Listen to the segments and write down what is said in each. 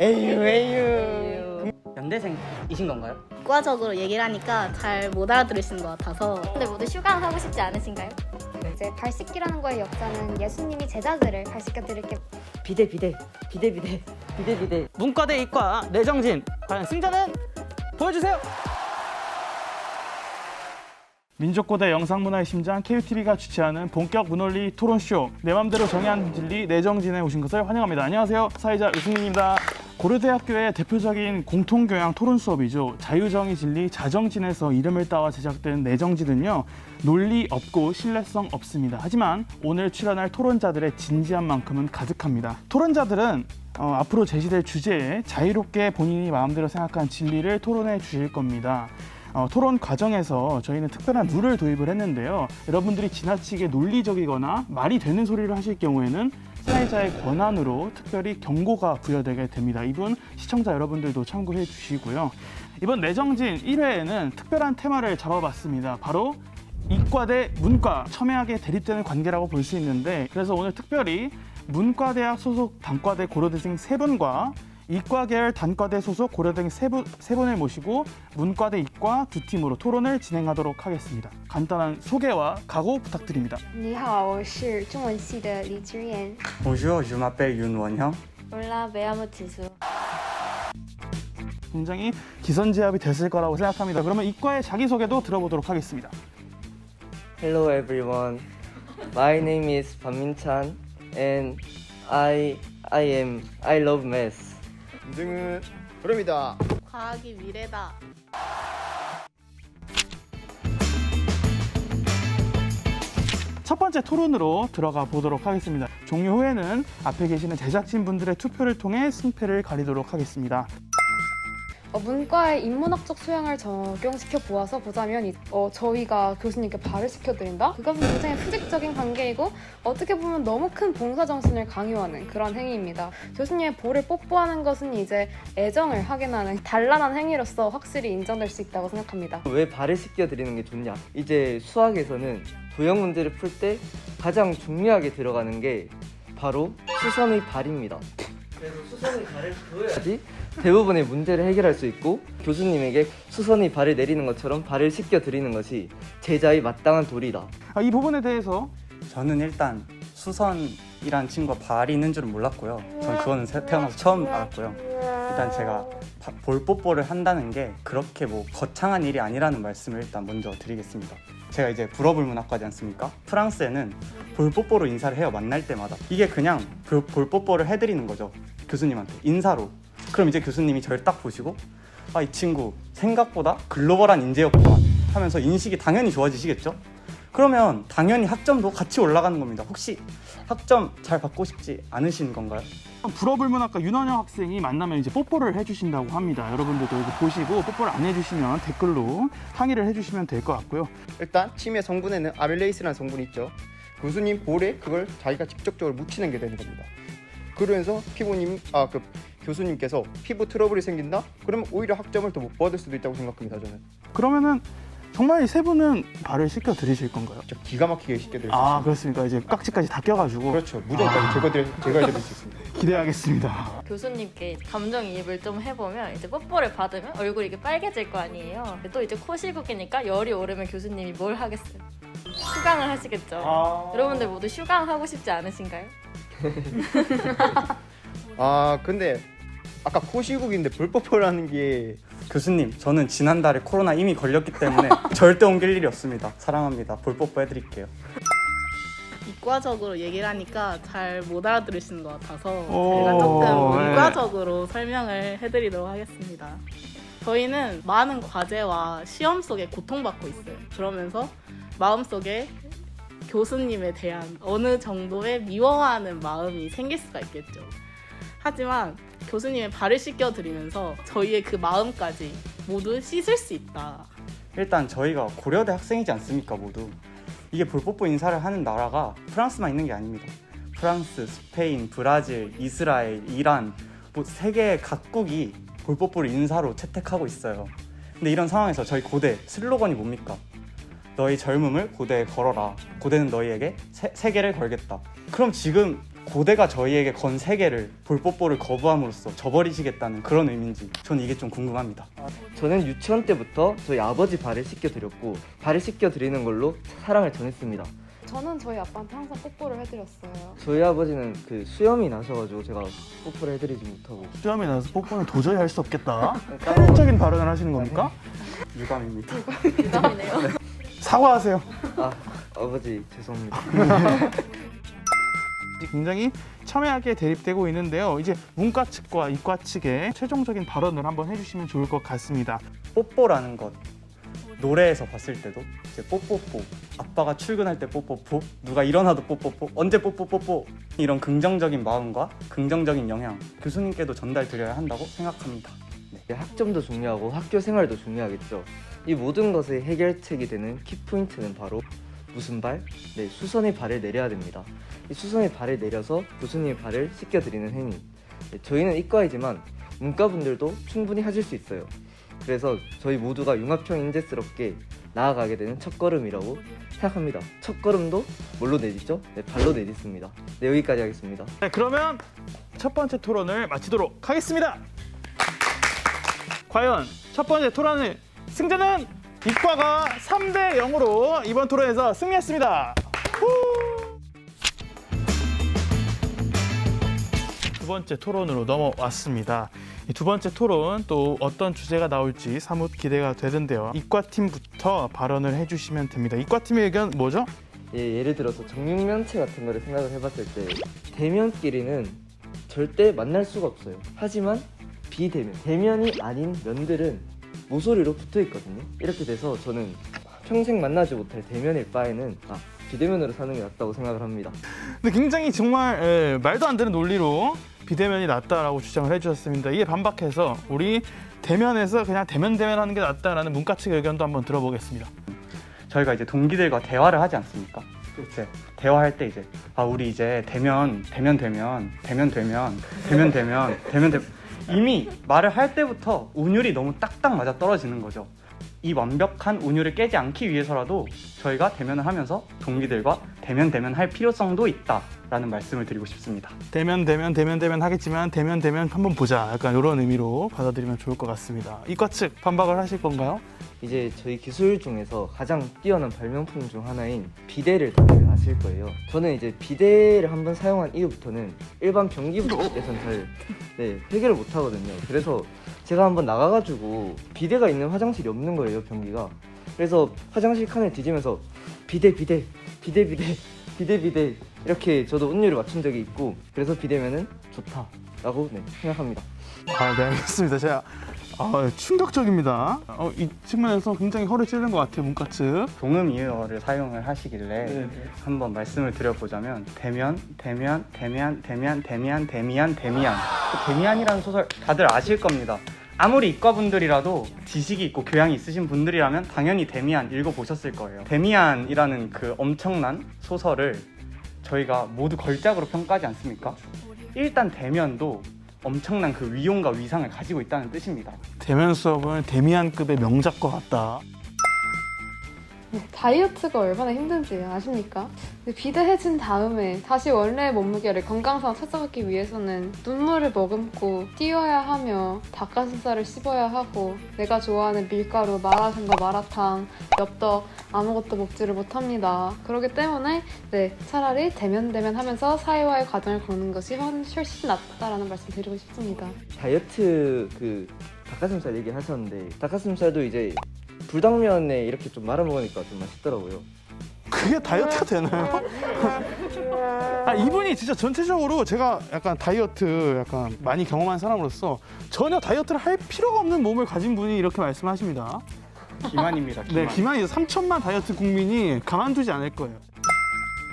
에휴 에휴 연대생이신 건가요? 과적으로 얘기를 하니까 잘 못 알아들으시는 것 같아서 근데 모두 휴강 하고 싶지 않으신가요? 이제 발 씻기라는 거의 역사는 예수님이 제자들을 발 씻겨 드릴게 비대 비대 비대 비대 비대 비대 문과 대 이과 내정진 과연 승자는 보여주세요. 민족고대 영상문화의 심장 KUTV가 주최하는 본격 문원리 토론쇼 내 맘대로 정의하는 진리 내정진에 오신 것을 환영합니다. 안녕하세요. 사회자 유승민입니다. 고려대학교의 대표적인 공통교양 토론 수업이죠. 자유정의 진리 자정진에서 이름을 따와 제작된 내정진은요. 논리 없고 신뢰성 없습니다. 하지만 오늘 출연할 토론자들의 진지한 만큼은 가득합니다. 토론자들은 어, 앞으로 제시될 주제에 자유롭게 본인이 마음대로 생각한 진리를 토론해 주실 겁니다. 어, 토론 과정에서 저희는 특별한 룰을 도입을 했는데요. 여러분들이 지나치게 논리적이거나 말이 되는 소리를 하실 경우에는 사회자의 권한으로 특별히 경고가 부여되게 됩니다. 이 분 시청자 여러분들도 참고해 주시고요. 이번 내정진 1회에는 특별한 테마를 잡아봤습니다. 바로 이과 대 문과 첨예하게 대립되는 관계라고 볼 수 있는데 그래서 오늘 특별히 문과대학 소속 단과대 고려대생 세 분과 이과계열 단과대 소속 고려대생 세, 분, 세 분을 모시고 문과대 이과 두 팀으로 토론을 진행하도록 하겠습니다. 간단한 소개와 각오 부탁드립니다. 你好，我是中文系的李之言。 Bonjour, je m'appelle Yoon Won-hyung. 몰라 메아무 지수. 굉장히 기선제압이 됐을 거라고 생각합니다. 그러면 이과의 자기소개도 들어보도록 하겠습니다. Hello everyone. My name is Ban Min Chan and I I am I love math. 인생은 흐름이다. 과학이 미래다. 첫 번째 토론으로 들어가 보도록 하겠습니다. 종료 후에는 앞에 계시는 제작진 분들의 투표를 통해 승패를 가리도록 하겠습니다. 어, 문과의 인문학적 소양을 적용시켜 보아서 보자면 이- 어, 저희가 교수님께 발을 시켜드린다? 그것은 굉장히 수직적인 관계이고 어떻게 보면 너무 큰 봉사정신을 강요하는 그런 행위입니다. 교수님의 볼을 뽀뽀하는 것은 이제 애정을 확인하는 단란한 행위로서 확실히 인정될 수 있다고 생각합니다. 왜 발을 씻겨 드리는 게 좋냐? 이제 수학에서는 도형 문제를 풀 때 가장 중요하게 들어가는 게 바로 수선의 발입니다. 그래서 수선의 발을 그어야지 대부분의 문제를 해결할 수 있고 교수님에게 수선의 발을 내리는 것처럼 발을 씻겨 드리는 것이 제자의 마땅한 도리다. 아, 이 부분에 대해서 저는 일단 수선이란 친구가 발이 있는 줄은 몰랐고요. 전 그거는 세- 태어나서 처음 알았고요. 일단 제가 바- 볼 뽀뽀를 한다는 게 그렇게 뭐 거창한 일이 아니라는 말씀을 일단 먼저 드리겠습니다. 제가 이제 불어불 문학과지 않습니까? 프랑스에는 볼 뽀뽀로 인사를 해요 만날 때마다 이게 그냥 볼, 볼 뽀뽀를 해드리는 거죠 교수님한테 인사로 그럼 이제 교수님이 저를 딱 보시고 아 이 친구 생각보다 글로벌한 인재였구만 하면서 인식이 당연히 좋아지시겠죠? 그러면 당연히 학점도 같이 올라가는 겁니다. 혹시 학점 잘 받고 싶지 않으신 건가요? 불어불문 학과 윤원영 학생이 만나면 이제 뽀뽀를 해주신다고 합니다. 여러분들도 이거 보시고 뽀뽀를 안 해주시면 댓글로 항의를 해주시면 될 것 같고요. 일단 침의 성분에는 아밀레이스라는 성분이 있죠. 교수님 볼에 그걸 자기가 직접적으로 묻히는 게 되는 겁니다. 그러면서 피부님 아 그 교수님께서 피부 트러블이 생긴다? 그러면 오히려 학점을 더 못 받을 수도 있다고 생각합니다. 저는 그러면은 정말 이세 분은 발을 씻겨 드리실 건가요? 진짜 기가 막히게 쉽게 드릴 수아 있습니다. 그렇습니까? 이제 깍지까지 다 껴가지고 그렇죠. 무전까지 제거 드릴 제거해드릴 수 있습니다. 기대하겠습니다. 교수님께 감정이입을 좀 해보면 이제 뽀뽀를 받으면 얼굴이 이게 빨개질 거 아니에요. 또 이제 코 시국이니까 열이 오르면 교수님이 뭘 하겠어요? 휴강을 하시겠죠. 아. 여러분들 모두 휴강하고 싶지 않으신가요? 아 근데 아까 코시국인데 불법을 하는 게 교수님, 저는 지난달에 코로나 이미 걸렸기 때문에 절대 옮길 일이 없습니다. 사랑합니다. 볼 뽀뽀 해드릴게요. 이과적으로 얘기를 하니까 잘 못 알아들으시는 것 같아서 오, 제가 조금 네. 문과적으로 설명을 해드리도록 하겠습니다. 저희는 많은 과제와 시험 속에 고통받고 있어요. 그러면서 마음속에 교수님에 대한 어느 정도의 미워하는 마음이 생길 수가 있겠죠. 하지만 교수님의 발을 씻겨드리면서 저희의 그 마음까지 모두 씻을 수 있다. 일단 저희가 고려대 학생이지 않습니까, 모두. 이게 볼뽀뽀 인사를 하는 나라가 프랑스만 있는 게 아닙니다. 프랑스, 스페인, 브라질, 이스라엘, 이란, 뭐 세계 각국이 볼뽀뽀를 인사로 채택하고 있어요. 근데 이런 상황에서 저희 고대 슬로건이 뭡니까? 너희 젊음을 고대에 걸어라. 고대는 너희에게 세, 세계를 걸겠다. 그럼 지금 고대가 저희에게 건 세계를 볼뽀뽀를 거부함으로써 저버리시겠다는 그런 의미인지 저는 이게 좀 궁금합니다. 저는 유치원 때부터 저희 아버지 발을 씻겨드렸고 발을 씻겨드리는 걸로 사랑을 전했습니다. 저는 저희 아빠한테 항상 뽀뽀를 해드렸어요. 저희 아버지는 그 수염이 나셔가지고 제가 뽀뽀를 해드리지 못하고 수염이 나서 뽀뽀는 도저히 할 수 없겠다. 편협적인 발언을 하시는 겁니까? 유감입니다. 부담이네요. 사과하세요. 아 아버지 죄송합니다. 굉장히 첨예하게 대립되고 있는데요. 이제 문과 측과 이과 측의 최종적인 발언을 한번 해주시면 좋을 것 같습니다. 뽀뽀라는 것 노래에서 봤을 때도 이제 뽀뽀뽀 아빠가 출근할 때 뽀뽀뽀 누가 일어나도 뽀뽀뽀 언제 뽀뽀뽀뽀 이런 긍정적인 마음과 긍정적인 영향 교수님께도 전달드려야 한다고 생각합니다. 네, 학점도 중요하고 학교 생활도 중요하겠죠. 이 모든 것의 해결책이 되는 키포인트는 바로 무슨 발? 네, 수선의 발을 내려야 됩니다. 이 수선의 발을 내려서 교수님의 발을 씻겨드리는 행위. 네, 저희는 이과이지만 문과분들도 충분히 하실 수 있어요. 그래서 저희 모두가 융합형 인재스럽게 나아가게 되는 첫걸음이라고 생각합니다. 첫걸음도 뭘로 내딛죠? 네, 발로 내딛습니다. 네, 여기까지 하겠습니다. 네, 그러면 첫 번째 토론을 마치도록 하겠습니다. 과연 첫 번째 토론의 승자는 이과가 3대 0으로 이번 토론에서 승리했습니다. 후! 두 번째 토론으로 넘어왔습니다. 이두 번째 토론 또 어떤 주제가 나올지 사뭇 기대가 되던데요. 이과 팀부터 발언을 해주시면 됩니다. 이과 팀의 의견 뭐죠? 예, 예를 들어서 정육면체 같은 거를 생각을 해봤을 때 대면끼리는 절대 만날 수가 없어요. 하지만 비대면, 대면이 아닌 면들은 모서리로 붙어 있거든요. 이렇게 돼서 저는 평생 만나지 못할 대면일 바에는 아, 비대면으로 사는 게 낫다고 생각을 합니다. 근데 굉장히 정말 예, 말도 안 되는 논리로 비대면이 낫다라고 주장을 해주셨습니다. 이게 반박해서 우리 대면에서 그냥 대면 대면하는 게 낫다라는 문과 측 의견도 한번 들어보겠습니다. 저희가 이제 동기들과 대화를 하지 않습니까? 이제 대화할 때 이제 아 우리 이제 대면 대면 대면 대면 대면 대면 되면 대면 이미 말을 할 때부터 운율이 너무 딱딱 맞아 떨어지는 거죠. 이 완벽한 운율을 깨지 않기 위해서라도 저희가 대면을 하면서 동기들과 대면 대면 할 필요성도 있다라는 말씀을 드리고 싶습니다. 대면 대면 대면 대면 하겠지만 대면 대면 한번 보자. 약간 이런 의미로 받아들이면 좋을 것 같습니다. 이과 측 반박을 하실 건가요? 이제 저희 기술 중에서 가장 뛰어난 발명품 중 하나인 비데를 다들 아실 거예요. 저는 이제 비데를 한번 사용한 이후부터는 일반 변기부터에선 잘 네, 해결을 못 하거든요. 그래서 제가 한번 나가가지고 비데가 있는 화장실이 없는 거예요, 변기가. 그래서 화장실 칸을 뒤지면서 비데 비데 비데 비데 비데 비데 이렇게 저도 운율을 맞춘 적이 있고 그래서 비대면은 좋다라고 네, 생각합니다. 아, 네, 알겠습니다. 제가 아, 충격적입니다. 어, 이 측면에서 굉장히 허를 찌른 것 같아요, 문과 측. 동음 이어를 사용을 하시길래 한번 말씀을 드려보자면 대면, 대면, 대면, 대면, 대면, 대미안, 대미안. 그 대미안이라는 소설 다들 아실 겁니다. 아무리 이과분들이라도 지식이 있고 교양이 있으신 분들이라면 당연히 데미안 읽어보셨을 거예요. 데미안이라는 그 엄청난 소설을 저희가 모두 걸작으로 평가하지 않습니까? 일단 대면도 엄청난 그 위용과 위상을 가지고 있다는 뜻입니다. 대면 수업은 데미안급의 명작과 같다. 네, 다이어트가 얼마나 힘든지 아십니까? 비대해진 다음에 다시 원래의 몸무게를 건강상 찾아가기 위해서는 눈물을 머금고 뛰어야 하며 닭가슴살을 씹어야 하고 내가 좋아하는 밀가루, 마라샹궈, 마라탕, 엽떡 아무것도 먹지를 못합니다. 그렇기 때문에 네 차라리 대면 대면 하면서 사회와의 과정을 걷는 것이 훨- 훨씬 낫다라는 말씀 드리고 싶습니다. 다이어트 그 닭가슴살 얘기하셨는데 닭가슴살도 이제 불당면에 이렇게 좀 말아 먹으니까 좀 맛있더라고요. 그게 다이어트가 되나요? 아, 이분이 진짜 전체적으로 제가 약간 다이어트 약간 많이 경험한 사람으로서 전혀 다이어트를 할 필요가 없는 몸을 가진 분이 이렇게 말씀하십니다. 기만입니다. 기만. 네, 기만이 3천만 다이어트 국민이 가만두지 않을 거예요.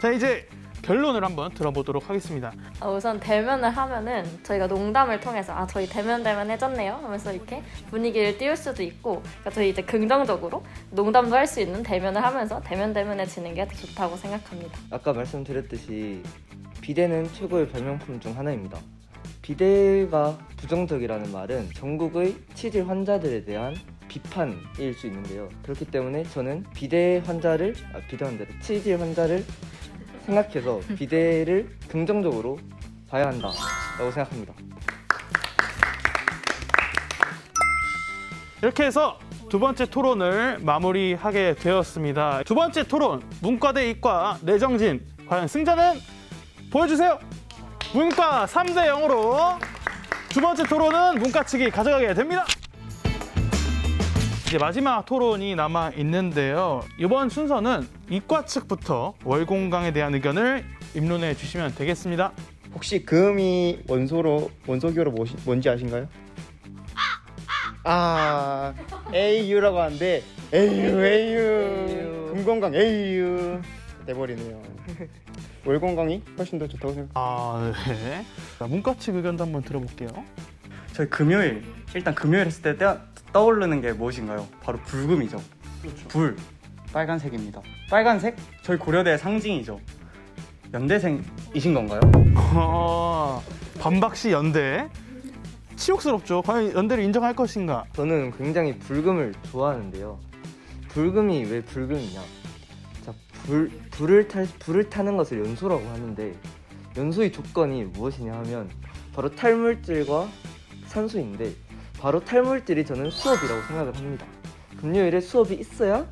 자, 이제 결론을 한번 들어보도록 하겠습니다. 어, 우선 대면을 하면은 저희가 농담을 통해서 아 저희 대면 대면 해졌네요 하면서 이렇게 분위기를 띄울 수도 있고 그러니까 저희 이제 긍정적으로 농담도 할 수 있는 대면을 하면서 대면 대면해지는 게 더 좋다고 생각합니다. 아까 말씀드렸듯이 비대는 최고의 발명품 중 하나입니다. 비대가 부정적이라는 말은 전국의 치질 환자들에 대한 비판일 수 있는데요. 그렇기 때문에 저는 비대 환자를 아 비대 환자를 치질 환자를 생각해서 비대를 긍정적으로 봐야 한다라고 생각합니다. 이렇게 해서 두 번째 토론을 마무리하게 되었습니다. 두 번째 토론 문과 대 이과 내정진 과연 승자는 보여주세요. 문과 3대 0으로 두 번째 토론은 문과 측이 가져가게 됩니다. 이제 마지막 토론이 남아 있는데요. 이번 순서는 이과 측부터 월 공강에 대한 의견을 입론해 주시면 되겠습니다. 혹시 금이 원소로 원소기호로 뭐시, 뭔지 아신가요? 아 AU라고 하는데 AU AU 금건강 AU 돼버리네요. 월 건강이 훨씬 더 좋다고 생각. 아, 네. 자, 문과 측 의견도 한번 들어볼게요. 저희 금요일 일단 금요일 했을 때 떠, 떠오르는 게 무엇인가요? 바로 불금이죠. 불 빨간색입니다. 빨간색 저희 고려대의 상징이죠. 연대생이신 건가요? 어, 반박시 연대. 치욕스럽죠. 과연 연대를 인정할 것인가? 저는 굉장히 불금을 좋아하는데요. 불금이 왜 불금이냐? 자, 불 불을 탈 불을 타는 것을 연소라고 하는데 연소의 조건이 무엇이냐 하면 바로 탈물질과 산소인데 바로 탈물질이 저는 수업이라고 생각을 합니다. 금요일에 수업이 있어야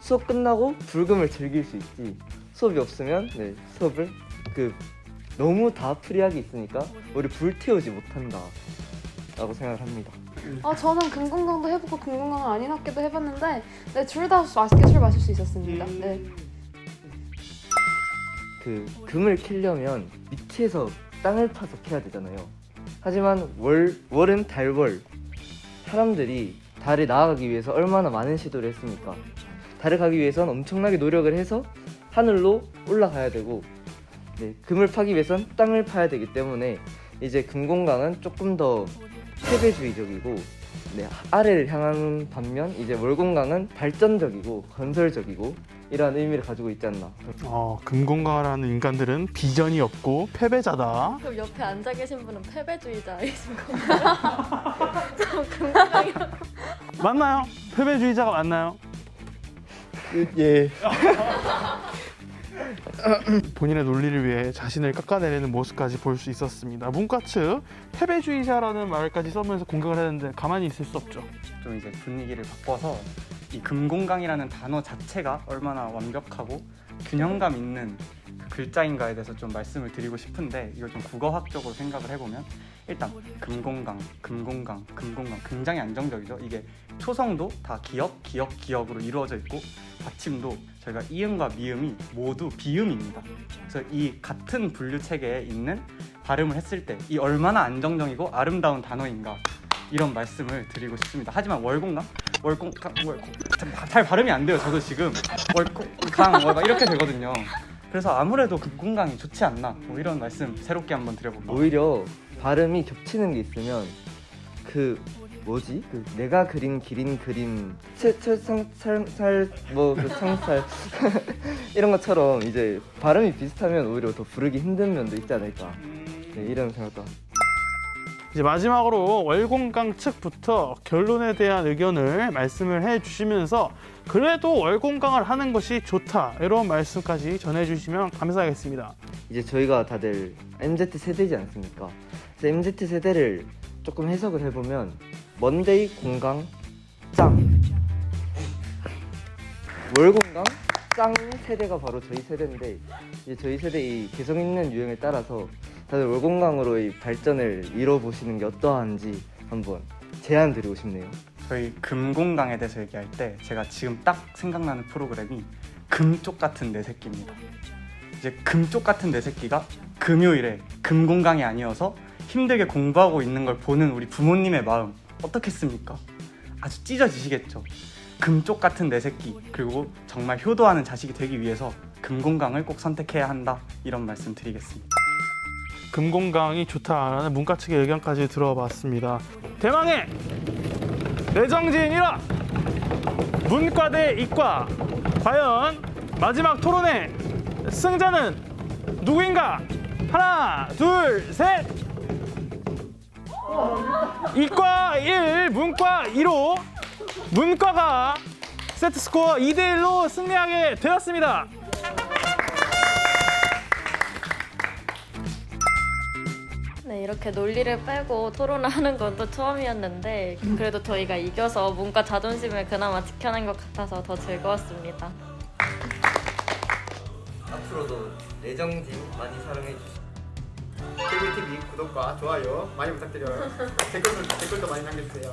수업 끝나고 불금을 즐길 수 있지. 수업이 없으면 네, 수업을 그 너무 다 프리하게 있으니까 우리 불 태우지 못한다. 라고 생각을 합니다. 아 저는 금공강도 해보고 금공강은 아닌 학교도 해봤는데 네, 둘 다 맛있게 술 마실 수 있었습니다. 네. 그 금을 캐려면 밑에서 땅을 파서 캐야 되잖아요. 하지만 월 월은 달월 사람들이 달에 나아가기 위해서 얼마나 많은 시도를 했습니까? 달에 가기 위해선 엄청나게 노력을 해서 하늘로 올라가야 되고 네, 금을 파기 위해선 땅을 파야 되기 때문에 이제 금공강은 조금 더 패배주의적이고 네, 아래를 향하는 반면 이제 월공강은 발전적이고 건설적이고 이러한 의미를 가지고 있지 않나 어, 금공강하는 인간들은 비전이 없고 패배자다. 그럼 옆에 앉아 계신 분은 패배주의자이신 건가요? 좀 금강이라고 맞나요? 패배주의자가 맞나요? 예. 본인의 논리를 위해 자신을 깎아내리는 모습까지 볼 수 있었습니다. 문과 측 패배주의자라는 말까지 써면서 공격을 했는데 가만히 있을 수 없죠. 좀 이제 분위기를 바꿔서 이 금공강이라는 단어 자체가 얼마나 완벽하고 균형감 있는 그 글자인가에 대해서 좀 말씀을 드리고 싶은데 이걸 좀 국어학적으로 생각을 해보면 일단 금공강, 금공강, 금공강 굉장히 안정적이죠. 이게 초성도 다 기역, 기역, 기역으로 이루어져 있고 받침도 저희가 이음과 미음이 모두 비음입니다. 그래서 이 같은 분류 체계에 있는 발음을 했을 때 이 얼마나 안정적이고 아름다운 단어인가 이런 말씀을 드리고 싶습니다. 하지만 월공강, 월공강, 월공 참, 잘 발음이 안 돼요. 저도 지금 월공강 뭐막 이렇게 되거든요. 그래서 아무래도 금공강이 좋지 않나 뭐 이런 말씀 새롭게 한번 드려볼게요. 오히려 발음이 겹치는 게 있으면 그 뭐지? 그 내가 그린 기린 그림 철철살살뭐그 창살 이런 것처럼 이제 발음이 비슷하면 오히려 더 부르기 힘든 면도 있지 않을까 네, 이런 생각도 합니다. 이제 마지막으로 월공강 측부터 결론에 대한 의견을 말씀을 해주시면서 그래도 월공강을 하는 것이 좋다 이런 말씀까지 전해주시면 감사하겠습니다. 이제 저희가 다들 MZ 세대지 않습니까? 그래서 MZ 세대를 조금 해석을 해보면 먼데이 공강 짱 월공강 짱 세대가 바로 저희 세대인데 이제 저희 세대 이 개성 있는 유행에 따라서 다들 월공강으로의 발전을 이뤄보시는 게 어떠한지 한번 제안 드리고 싶네요. 저희 금공강에 대해서 얘기할 때 제가 지금 딱 생각나는 프로그램이 금쪽 같은 내 새끼입니다. 이제 금쪽 같은 내 새끼가 금요일에 금공강이 아니어서 힘들게 공부하고 있는 걸 보는 우리 부모님의 마음 어떻겠습니까? 아주 찢어지시겠죠. 금쪽 같은 내 새끼 그리고 정말 효도하는 자식이 되기 위해서 금공강을 꼭 선택해야 한다 이런 말씀 드리겠습니다. 금공강이 좋다라는 문과 측의 의견까지 들어봤습니다. 대망의 내정진 1화 문과 대 이과 과연 마지막 토론의 승자는 누구인가? 하나, 둘, 셋. 이과 1, 문과 2로 문과가 세트 스코어 2대 1로 승리하게 되었습니다. 네, 이렇게 논리를 빼고 토론하는 건 또 처음이었는데 그래도 저희가 이겨서 문과 자존심을 그나마 지켜낸 것 같아서 더 즐거웠습니다. 앞으로도 내정진 많이 사랑해 주시. KBTV 구독과 좋아요 많이 부탁드려요. 댓글도 댓글도 많이 남겨주세요.